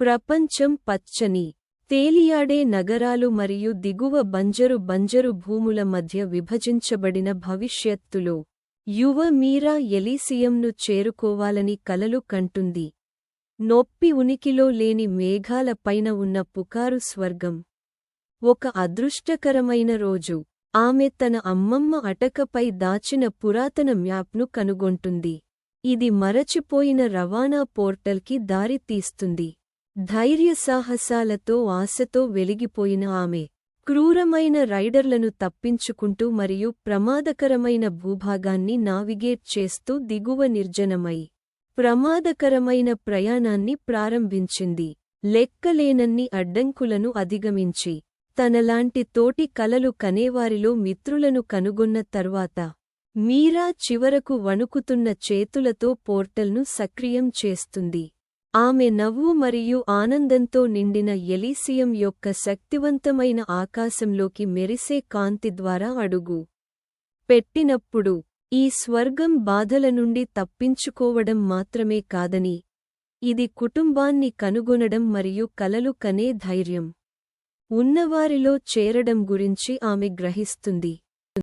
ప్రపంచం పచ్చని తేలియాడే నగరాలు మరియు దిగువ బంజరు బంజరు భూముల మధ్య విభజించబడిన భవిష్యత్తులో. యువ మీరా ఎలీసియంను చేరుకోవాలని కలలు కంటుంది. నొప్పి ఉనికిలో లేని మేఘాల పైన ఉన్న పుకారు స్వర్గం. ఒక అదృష్టకరమైన రోజు. ఆమె తన అమ్మమ్మ అటకపై దాచిన పురాతన మ్యాప్ను కనుగొంటుంది. ఇది మరచిపోయిన రవాణా పోర్టల్కి దారి తీస్తుంది. ధైర్యసాహసాలతో ఆశతో వెలిగిపోయిన ఆమె. క్రూరమైన రైడర్లను తప్పించుకుంటూ మరియు ప్రమాదకరమైన భూభాగాన్ని నావిగేట్ చేస్తూ దిగువ నిర్జనమై ప్రమాదకరమైన ప్రయాణాన్ని ప్రారంభించింది. లెక్కలేనన్ని అడ్డంకులను అధిగమించి తనలాంటి తోటి కలలు కనేవారిలో మిత్రులను కనుగొన్న తర్వాత మీరా చివరకు వణుకుతున్న చేతులతో పోర్టల్ను సక్రియం చేస్తుంది. ఆమె నవ్వు మరియు ఆనందంతో నిండిన ఎలీసియం యొక్క శక్తివంతమైన ఆకాశంలోకి మెరిసే కాంతి ద్వారా అడుగు పెట్టినప్పుడు ఈ స్వర్గం బాధల నుండి తప్పించుకోవడం మాత్రమే కాదని ఇది కుటుంబాన్ని కనుగొనడం మరియు కలలు కనే ధైర్యం ఉన్నవారిలో చేరడం గురించి ఆమె గ్రహిస్తుంది.